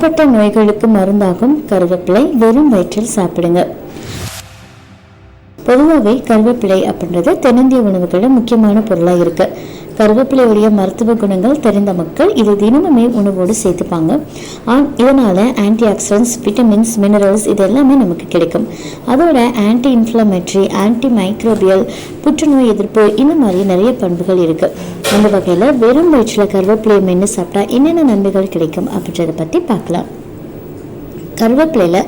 ஏகப்பட்ட நோய்களுக்கு மருந்தாகும் கருவேப்பிலை. வெறும் வயிற்றில் சாப்பிடுங்க. பொதுவாகவே கருவேப்பிலை அப்படின்றது தென்னிந்திய உணவுகளில் முக்கியமான பொருளாக இருக்கு. கருவேப்பிலையுடைய மருத்துவ குணங்கள் தெரிந்த மக்கள் இதை தினமுமே உணவோடு சேர்த்துப்பாங்க. ஆ- இதனால ஆன்டி ஆக்சிடென்ட்ஸ் விட்டமின்ஸ் மினரல்ஸ் இது எல்லாமே நமக்கு கிடைக்கும். அதோட ஆன்டி இன்ஃப்ளமேட்ரி ஆன்டி மைக்ரோபியல் புற்றுநோய் எதிர்ப்பு இந்த மாதிரி நிறைய பண்புகள் இருக்கு. அந்த வகையில் வெறும் வயிற்றில் கருவேப்பிலையை மென்று சாப்பிட்டா என்னென்ன நன்மைகள் கிடைக்கும் அப்படின்றத பற்றி பார்க்கலாம். கருவேப்பிலையில்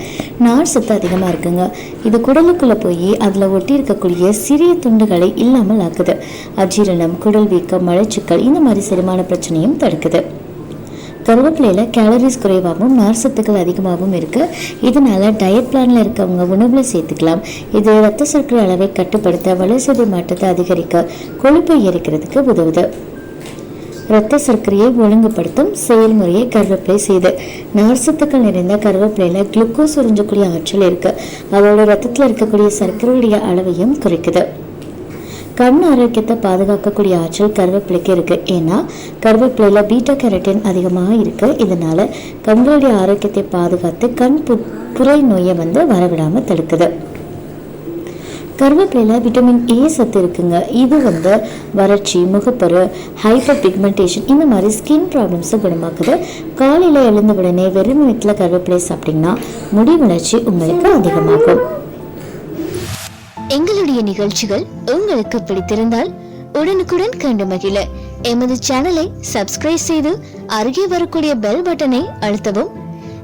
நார் சத்து அதிகமாக இருக்குங்க. இது குடலுக்குள்ளே போய் அதில் ஒட்டி இருக்கக்கூடிய சிறிய துண்டுகளை இல்லாமல் ஆக்குது. அஜீரணம் குடல் வீக்கம் மலச்சிக்கல் இந்த மாதிரி செரிமான பிரச்சனையும் தடுக்குது. கருவேப்பிலையில் கேலரிஸ் குறைவாகவும் நார் சத்துக்கள் அதிகமாகவும் இருக்குது இதனால் டயட் பிளானில் இருக்கவங்க உணவில் சேர்த்துக்கலாம். இது ரத்த சர்க்கரை அளவை கட்டுப்படுத்த வளர்சிதை மாற்றத்தை அதிகரிக்க கொழுப்பை எரிக்கிறதுக்கு உதவுது. இரத்த சர்க்கரையை ஒழுங்குபடுத்தும் செயல்முறையை கருவேப்பிலை செய்து. நார்சத்துக்கள் நிறைந்த கருவேப்பிலையில் குளுக்கோஸ் உறிஞ்சக்கூடிய ஆற்றல் இருக்கு. அதோட ரத்தத்தில் இருக்கக்கூடிய சர்க்கரையுடைய அளவையும் குறைக்குது. கண் ஆரோக்கியத்தை பாதுகாக்கக்கூடிய ஆற்றல் கருவேப்பிலைக்கு இருக்கு. ஏன்னா கருவேப்பிலையில் பீட்டா கேரட்டின் அதிகமாக இருக்கு. இதனால கண்களுடைய ஆரோக்கியத்தை பாதுகாத்து கண் பு- நோயை வந்து வரவிடாமல் தடுக்குது. கருவேப்பிலையில் விட்டமின் ஏ சத்து இருக்குங்க. இது வந்து வறட்சி முகப்பரு ஹைப்பர் பிக்மெண்டேஷன் இந்த மாதிரி ஸ்கின் ப்ராப்ளம்ஸை குணமாக்குது. காலையில் எழுந்த உடனே வெறும் வீட்டில் கருவேப்பிலை சாப்பிட்டிங்கன்னா முடி வளர்ச்சி உங்களுக்கு அதிகமாகும். எங்களுடைய நிகழ்ச்சிகள் உங்களுக்கு பிடித்திருந்தால் உடனுக்குடன் கண்டு மகிழ. எமது சேனலை சப்ஸ்கிரைப் செய்து அருகே வரக்கூடிய பெல் பட்டனை அழுத்தவும்.